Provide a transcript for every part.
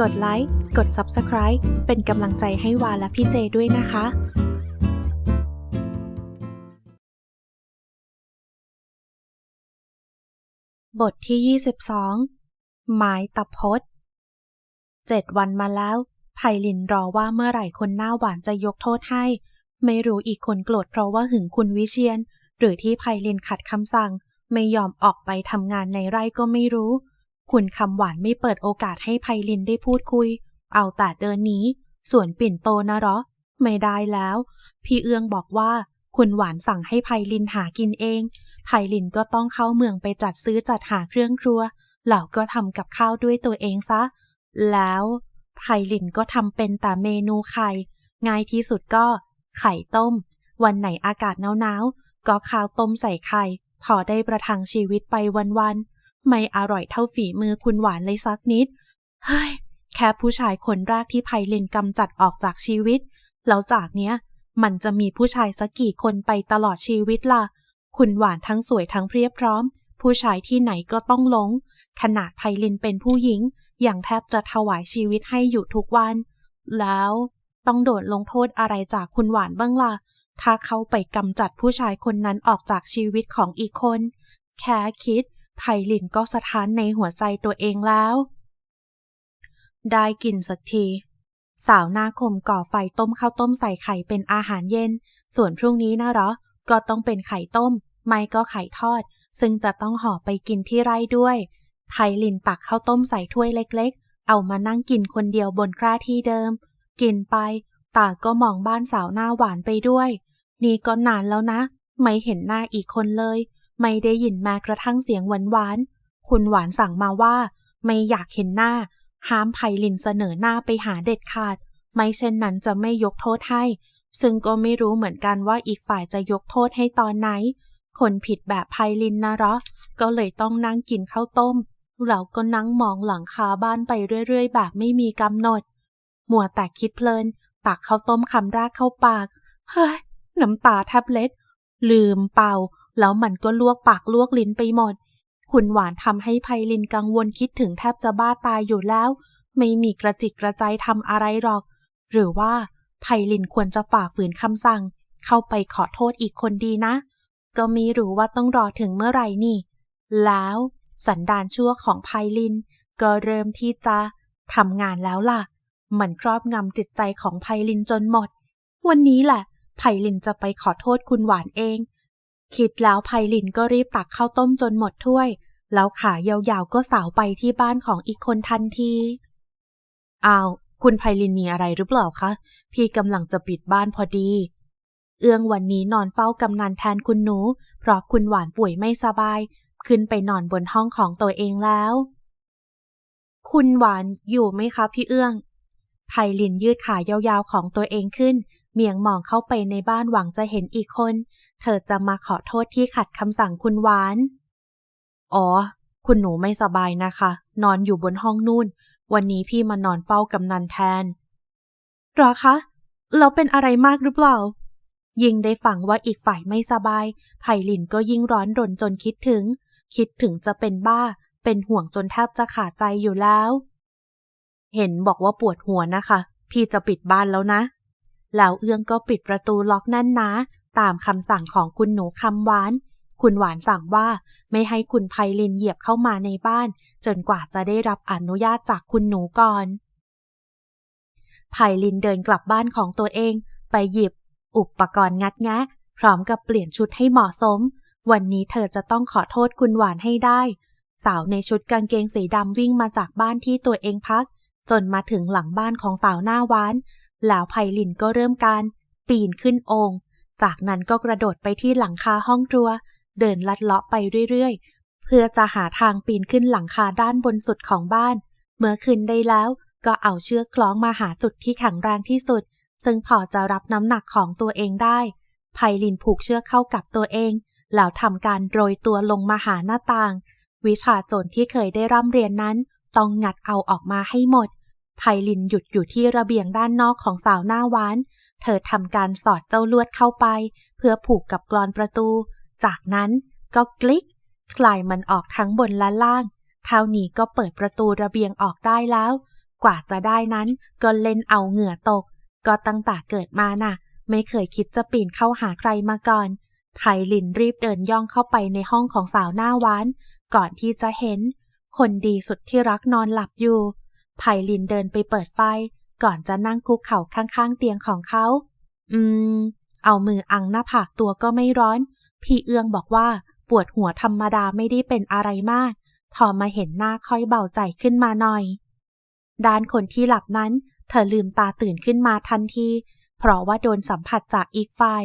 กดไลค์ กด Subscribe เป็นกำลังใจให้วาและพี่เจด้วยนะคะบทที่ 22 หมายตะพดเจ็ดวันมาแล้วไพลินรอว่าเมื่อไหร่คนหน้าหวานจะยกโทษให้ ไม่รู้อีกคนโกรธเพราะว่าหึงคุณวิเชียน หรือที่ไพลินขัดคำสั่ง ไม่ยอมออกไปทำงานในไร่ก็ไม่รู้ คุณคำหวานไม่เปิดโอกาสให้ไพลินได้พูดคุย เอาแต่เดินหนีส่วนปิ่นโตนะหรอ ไม่ได้แล้ว พี่เอื้องบอกว่า คุณหวานสั่งให้ไพลินหากินเอง ไพลินก็ต้องเข้าเมืองไปจัดซื้อจัดหาเครื่องครัว เหล่าก็ทำกับข้าวด้วยตัวเองซะ แล้วไพลินก็ทำเป็นแต่เมนูไข่ ง่ายที่สุดก็ ไข่ต้ม วันไหนอากาศหนาวๆก็ข้าวต้มใส่ไข่ พอได้ประทังชีวิตไปวันๆ ไม่อร่อยเท่าฝีมือคุณหวานเลยสักนิด เฮ้ย แค่ผู้ชายคนแรกที่ไพลินกำจัดออกจากชีวิต แล้วจากเนี้ย มันจะมีผู้ชายสักกี่คนไปตลอดชีวิตล่ะ คุณหวานทั้งสวยทั้งเพรียบพร้อม ผู้ชายที่ไหนก็ต้องหลง ขนาดไพลินเป็นผู้หญิง อย่างแทบจะถวายชีวิตให้อยู่ทุกวัน แล้วต้องโดนลงโทษอะไรจากคุณหวานบ้างล่ะ ถ้าเขาไปกำจัดผู้ชายคนนั้นออกจากชีวิตของอีกคน แค่คิด ไพลินก็สะท้านในหัวใจตัวเองแล้ว ได้กินสักที สาวหน้าคมก่อไฟต้มข้าวต้มใส่ไข่เป็นอาหารเย็น ส่วนพรุ่งนี้นะหรอ ก็ต้องเป็นไข่ต้ม ไม่ก็ไข่ทอด ซึ่งจะต้องห่อไปกินที่ไร่ด้วยไพลินตักข้าวต้มใส่ถ้วยเล็ก ๆ เอามานั่งกินคนเดียวบนแคร่ที่เดิม กินไป ตาก็มองบ้านสาวหน้าหวานไปด้วย นี่ก็นานแล้วนะ ไม่เห็นหน้าอีกคนเลย ไม่ได้ยินแม้กระทั่งเสียงหวานๆคุณหวานสั่งมาว่า ไม่อยากเห็นหน้า ห้ามไพลินเสนอหน้าไปหาเด็ดขาด ไม่เช่นนั้นจะไม่ยกโทษให้ ซึ่งก็ไม่รู้เหมือนกันว่าอีกฝ่ายจะยกโทษให้ตอนไหน คนผิดแบบไพลินนะเหรอ ก็เลยต้องนั่งกินข้าวต้ม แล้วก็นั่งมองหลังคาบ้านไปเรื่อยๆ แบบไม่มีกำหนด มัวแต่คิดเพลิน ตักข้าวต้มคำแรกเข้าปาก เฮ้ย น้ำตาแทบเล็ดลืมเป่า แล้วมันก็ลวกปากลวกลิ้นไปหมด คุณหวานทำให้ไพลินกังวลคิดถึงแทบจะบ้าตายอยู่แล้ว ไม่มีกระจิตกระใจทำอะไรหรอก หรือว่าไพลินควรจะฝ่าฝืนคำสั่ง เข้าไปขอโทษอีกคนดีนะ ก็ไม่รู้ว่าต้องรอถึงเมื่อไหร่นี่ แล้วสันดานชั่วของไพลิน ก็เริ่มที่จะทำงานแล้วล่ะ มันครอบงำจิตใจของไพลินจนหมด วันนี้แหละไพลินจะไปขอโทษคุณหวานเอง คิดแล้วไพลินก็รีบตักข้าวต้มจนหมดถ้วย แล้วขายาวๆก็สาวไปที่บ้านของอีกคนทันทีอ้าวคุณไพลินมีอะไรหรือเปล่าคะ พี่กำลังจะปิดบ้านพอดี เอื้องวันนี้นอนเฝ้ากำนันแทนคุณหนู เพราะคุณหวานป่วยไม่สบาย ขึ้นไปนอนบนห้องของตัวเองแล้ว คุณหวานอยู่ไหมคะพี่เอื้องไพลินยืดขายาวๆของตัวเองขึ้น เมียงมองเข้าไปในบ้านหวังจะเห็นอีกคน เธอจะมาขอโทษที่ขัดคำสั่งคุณหวาน อ๋อ คุณหนูไม่สบายนะคะ นอนอยู่บนห้องนู่น วันนี้พี่มานอนเฝ้ากำนันแทน หรอคะแล้วเป็นอะไรมากหรือเปล่า ยิ่งได้ฟังว่าอีกฝ่ายไม่สบายไพลินก็ยิ่งร้อนรนจนคิดถึง คิดถึงจะเป็นบ้า เป็นห่วงจนแทบจะขาดใจอยู่แล้ว เห็นบอกว่าปวดหัวนะคะ พี่จะปิดบ้านแล้วนะ แล้วเอื้องก็ปิดประตูล็อกแน่นนะ ตามคำสั่งของคุณหนูคำหวาน คุณหวานสั่งว่าไม่ให้คุณไพลินเหยียบเข้ามาในบ้าน จนกว่าจะได้รับอนุญาตจากคุณหนูก่อนไพลินเดินกลับบ้านของตัวเอง ไปหยิบ อุปกรณ์งัดแงะ พร้อมกับเปลี่ยนชุดให้เหมาะสม วันนี้เธอจะต้องขอโทษคุณหวานให้ได้ สาวในชุดกางเกงสีดำวิ่งมาจากบ้านที่ตัวเองพัก จนมาถึงหลังบ้านของสาวหน้าหวาน แล้วไพลินก็เริ่มการ ปีนขึ้นองค์ จากนั้นก็กระโดดไปที่หลังคาห้องครัว เดินลัดเลาะไปเรื่อยๆ เพื่อจะหาทางปีนขึ้นหลังคาด้านบนสุดของบ้าน เมื่อขึ้นได้แล้วก็เอาเชือกคล้องมาหาจุดที่แข็งแรงที่สุด ซึ่งพอจะรับน้ำหนักของตัวเองได้ ไพลินผูกเชือกเข้ากับตัวเอง แล้วทำการโรยตัวลงมาหาหน้าต่าง วิชาโจรที่เคยได้ร่ำเรียนนั้น ต้องงัดเอาออกมาให้หมด ไพลินหยุดอยู่ที่ระเบียงด้านนอกของสาวหน้าหวาน เธอทำการสอดเจ้าลวดเข้าไป เพื่อผูกกับกรอนประตู จากนั้นก็กลิก คลายมันออกทั้งบนและล่าง เท่านี้ก็เปิดประตูระเบียงออกได้แล้ว กว่าจะได้นั้นก็เล่นเอาเหงื่อตก ก็ตั้งแต่เกิดมาน่ะ ไม่เคยคิดจะปีนเข้าหาใครมาก่อน ไพลินรีบเดินย่องเข้าไปในห้องของสาวหน้าหวาน ก่อนที่จะเห็น คนดีสุดที่รักนอนหลับอยู่ ไพลินเดินไปเปิดไฟ ก่อนจะนั่งคุกเข่าข้างๆเตียงของเขา อืม เอามืออังหน้าผากตัวก็ไม่ร้อน พี่เอื้องบอกว่าปวดหัวธรรมดาไม่ได้เป็นอะไรมาก พอมาเห็นหน้าค่อยเบาใจขึ้นมาหน่อย ด้านคนที่หลับนั้น เธอลืมตาตื่นขึ้นมาทันที เพราะว่าโดนสัมผัสจากอีกฝ่าย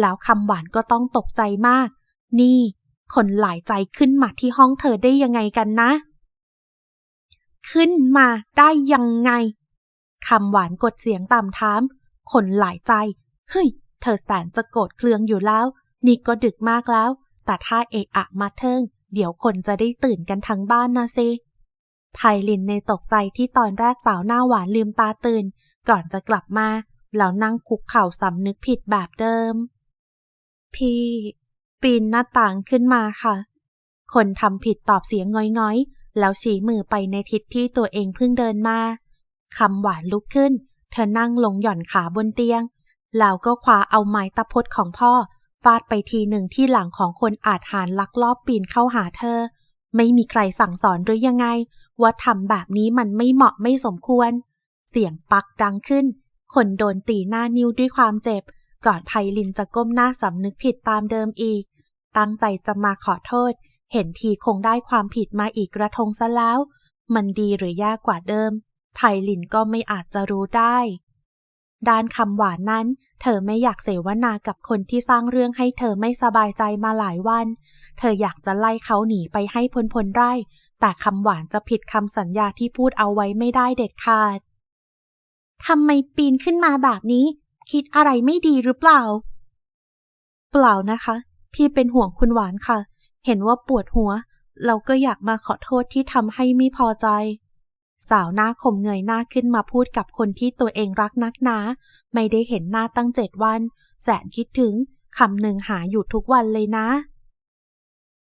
แล้วคำหวานก็ต้องตกใจมาก นี่ คนหลายใจขึ้นมาที่ห้องเธอได้ยังไงกันนะ ขึ้นมาได้ยังไงคำหวานกดเสียงต่ำถาม คนหลายใจ เฮ้ย เธอแสนจะโกรธเคืองอยู่แล้ว นี่ก็ดึกมากแล้ว แต่ถ้าเอะอะมาเทิง เดี๋ยวคนจะได้ตื่นกันทั้งบ้านนะซิไพลินในตกใจที่ตอนแรกสาวหน้าหวานลืมตาตื่น ก่อนจะกลับมา แล้วนั่งคุกเข่าสำนึกผิดแบบเดิม พี่ ปีนหน้าต่างขึ้นมาค่ะ คนทำผิดตอบเสียงง้อยๆ แล้วชี้มือไปในทิศที่ตัวเองเพิ่งเดินมาคำหวานลุกขึ้น เธอนั่งลงหย่อนขาบนเตียง แล้วก็คว้าเอาไม้ตะพดของพ่อ ฟาดไปทีหนึ่งที่หลังของคนอาจหารลักลอบปีนเข้าหาเธอ ไม่มีใครสั่งสอนหรือยังไง ว่าทำแบบนี้มันไม่เหมาะไม่สมควร เสียงปักดังขึ้น คนโดนตีหน้านิ้วด้วยความเจ็บ ก่อนไพลินจะก้มหน้าสำนึกผิดตามเดิมอีก ตั้งใจจะมาขอโทษ เห็นทีคงได้ความผิดมาอีกกระทงซะแล้ว มันดีหรือย่กว่าเดิมไพลินก็ไม่อาจจะรู้ได้ ด้านคำหวานนั้น เธอไม่อยากเสวนากับคนที่สร้างเรื่องให้เธอไม่สบายใจมาหลายวัน เธออยากจะไล่เขาหนีไปให้พ้นพ้นไร่ แต่คำหวานจะผิดคำสัญญาที่พูดเอาไว้ไม่ได้เด็ดขาดทำไมปีนขึ้นมาแบบนี้ คิดอะไรไม่ดีหรือเปล่า เปล่านะคะ พี่เป็นห่วงคุณหวานค่ะ เห็นว่าปวดหัว เราก็อยากมาขอโทษที่ทำให้ไม่พอใจ สาวหน้าคมเงยหน้าขึ้นมาพูดกับคนที่ตัวเองรักนักหนา ไม่ได้เห็นหน้าตั้งเจ็ดวัน แสนคิดถึงคำหนึ่งหาอยู่ทุกวันเลยนะ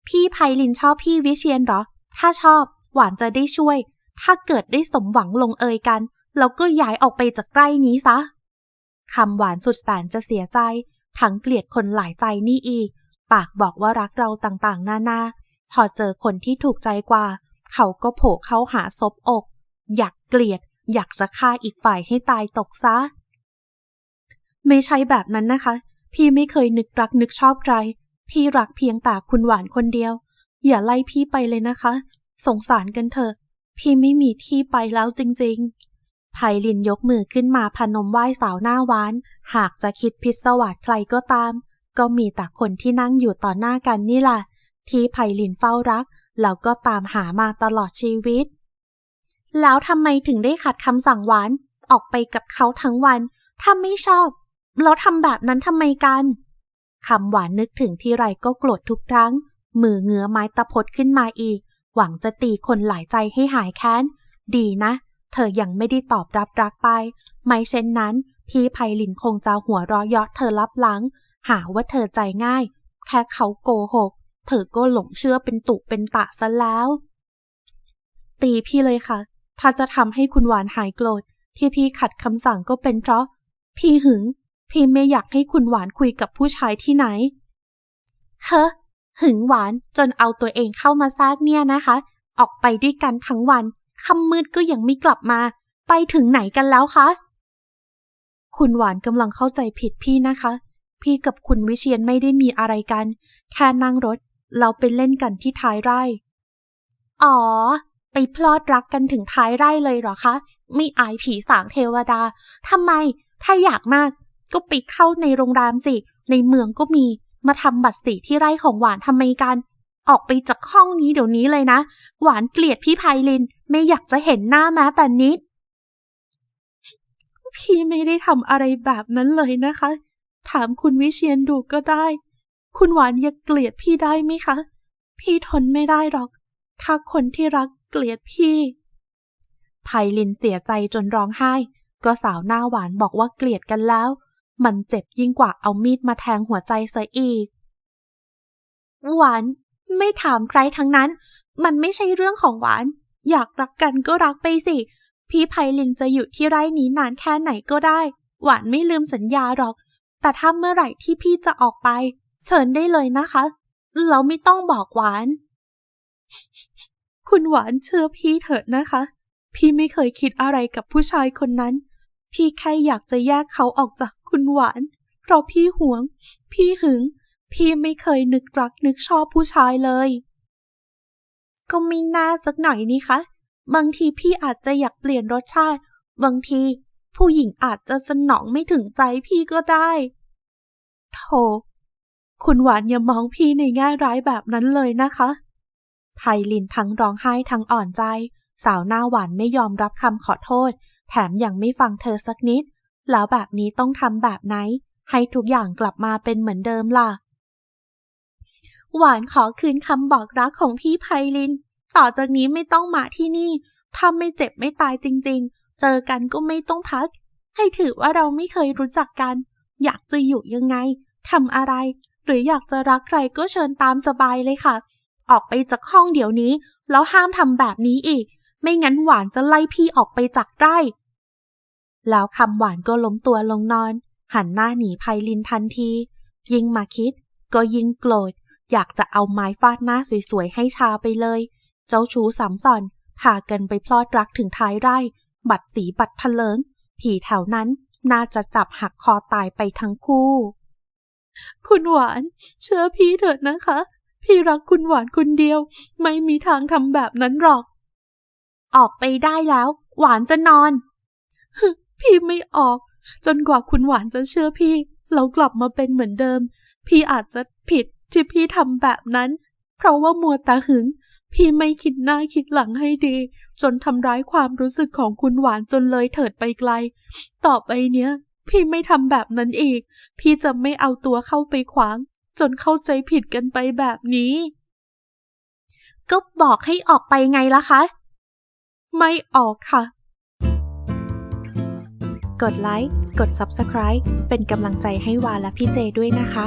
พี่ไพลินชอบพี่วิเชียนเหรอ ถ้าชอบ หวานจะได้ช่วย ถ้าเกิดได้สมหวังลงเอยกันแล้วก็ย้ายออกไปจากไร่นี้ซะคำหวานสุดแสนจะเสียใจ ทั้งเกลียดคนหลายใจนี่อีก ปากบอกว่ารักเราต่างๆ นานา พอเจอคนที่ถูกใจกว่า เขาก็โผล่เข้าหาซบอก อยากเกลียด อยากจะฆ่าอีกฝ่ายให้ตายตกซะ ไม่ใช่แบบนั้นนะคะ พี่ไม่เคยนึกรักนึกชอบใคร พี่รักเพียงแต่คุณหวานคนเดียว อย่าไล่พี่ไปเลยนะคะ สงสารกันเถอะ พี่ไม่มีที่ไปแล้วจริง ๆไพลินยกมือขึ้นมาพนมไหว้สาวหน้าหวาน หากจะคิดพิศวาสใครก็ตาม ก็มีแต่คนที่นั่งอยู่ต่อหน้ากันนี่แหละที่ไพลินเฝ้ารัก แล้วก็ตามหามาตลอดชีวิต แล้วทำไมถึงได้ขัดคำสั่งหวาน ออกไปกับเขาทั้งวัน ถ้าไม่ชอบ แล้วทำแบบนั้นทำไมกันคำหวานนึกถึงที่ไรก็โกรธทุกครั้ง มือเงื้อไม้ตะพดขึ้นมาอีก หวังจะตีคนหลายใจให้หายแค้น ดีนะ เธอยังไม่ได้ตอบรับรักไป ไม่เช่นนั้น พี่ไพลินคงจะหัวเร้อยาะเธอลับหลัง หาว่าเธอใจง่าย แค่เขาโกหก เธอก็หลงเชื่อเป็นตุเป็นตะซะแล้ว ตีพี่เลยค่ะ ถ้าจะทำให้คุณหวานหายโกรธ ที่พี่ขัดคำสั่งก็เป็นเพราะ พี่หึง พี่ไม่อยากให้คุณหวานคุยกับผู้ชายที่ไหน เฮ้อหึงหวานจนเอาตัวเองเข้ามาซากเนี่ยนะคะ ออกไปด้วยกันทั้งวันค่ำมืดก็ยังไม่กลับมา ไปถึงไหนกันแล้วคะ คุณหวานกำลังเข้าใจผิดพี่นะคะ พี่กับคุณวิเชียนไม่ได้มีอะไรกัน แค่นั่งรถ เราไปเล่นกันที่ท้ายไร่ อ๋อ ไปพลอดรักกันถึงท้ายไร่เลยเหรอคะ ไม่อายผีสางเทวดาทำไม ถ้าอยากมาก ก็ไปเข้าในโรงแรมสิ ในเมืองก็มี มาทำบัตรสีที่ไร่ของหวานทำไมกัน ออกไปจากห้องนี้เดี๋ยวนี้เลยนะ หวานเกลียดพี่ไพลิน ไม่อยากจะเห็นหน้าแม้แต่นิด พี่ไม่ได้ทำอะไรแบบนั้นเลยนะคะ ถามคุณวิเชียนดูก็ได้ คุณหวานอย่าเกลียดพี่ได้ไหมคะ พี่ทนไม่ได้หรอก ถ้าคนที่รักเกลียดพี่ไพลินเสียใจจนร้องไห้ ก็สาวหน้าหวานบอกว่าเกลียดกันแล้ว มันเจ็บยิ่งกว่าเอามีดมาแทงหัวใจเสียอีก หวานไม่ถามใครทั้งนั้น มันไม่ใช่เรื่องของหวาน อยากรักกันก็รักไปสิ พี่ไพลินจะอยู่ที่ไร่นี้นานแค่ไหนก็ได้ หวานไม่ลืมสัญญาหรอก แต่ถ้าเมื่อไหร่ที่พี่จะออกไป เชิญได้เลยนะคะเราไม่ต้องบอกหวาน คุณหวานเชื่อพี่เถิดนะคะ พี่ไม่เคยคิดอะไรกับผู้ชายคนนั้น พี่แค่อยากจะแยกเขาออกจากคุณหวาน เพราะพี่หวง พี่หึง พี่ไม่เคยนึกรักนึกชอบผู้ชายเลย ก็ไม่น่าสักหน่อยนี่คะ บางทีพี่อาจจะอยากเปลี่ยนรสชาติ บางที ผู้หญิงอาจจะสนองไม่ถึงใจพี่ก็ได้โธ่คุณหวานอย่ามองพี่ในแง่ร้ายแบบนั้นเลยนะคะไพลินทั้งร้องไห้ทั้งอ่อนใจ สาวหน้าหวานไม่ยอมรับคำขอโทษ แถมยังไม่ฟังเธอสักนิด แล้วแบบนี้ต้องทำแบบไหน ให้ทุกอย่างกลับมาเป็นเหมือนเดิมล่ะ หวานขอคืนคำบอกรักของพี่ไพลิน ต่อจากนี้ไม่ต้องมาที่นี่ ถ้าไม่เจ็บไม่ตายจริง ๆ เจอกันก็ไม่ต้องทัก ให้ถือว่าเราไม่เคยรู้จักกัน อยากจะอยู่ยังไงทำอะไร หรืออยากจะรักใครก็เชิญตามสบายเลยค่ะ ออกไปจากห้องเดี๋ยวนี้ แล้วห้ามทำแบบนี้อีก ไม่งั้นหวานจะไล่พี่ออกไปจากไร่ แล้วคำหวานก็ล้มตัวลงนอน หันหน้าหนีไพลินทันที ยิ่งมาคิด ก็ยิ่งโกรธ อยากจะเอาไม้ฟาดหน้าสวยๆให้ชาไปเลย เจ้าชู้สามสอนพากันไปพลอดรักถึงท้ายไร่ บัดสีบัดทะเลิง ผีแถวนั้นน่าจะจับหักคอตายไปทั้งคู่ คุณหวาน เชื่อพี่เถิดนะคะ พี่รักคุณหวานคนเดียว ไม่มีทางทำแบบนั้นหรอก ออกไปได้แล้ว หวานจะนอน พี่ไม่ออก จนกว่าคุณหวานจะเชื่อพี่แล้วกลับมาเป็นเหมือนเดิม พี่อาจจะผิดที่พี่ทำแบบนั้น เพราะว่ามัวตาหึง พี่ไม่คิดหน้าคิดหลังให้ดี จนทำร้ายความรู้สึกของคุณหวานจนเลยเถิดไปไกล ต่อไปเนี้ย พี่ไม่ทำแบบนั้นอีก พี่จะไม่เอาตัวเข้าไปขวาง จนเข้าใจผิดกันไปแบบนี้ ก็บอกให้ออกไปไงล่ะคะ ไม่ออกค่ะ กดไลค์ กด Subscribe เป็นกำลังใจให้วาและพี่เจด้วยนะคะ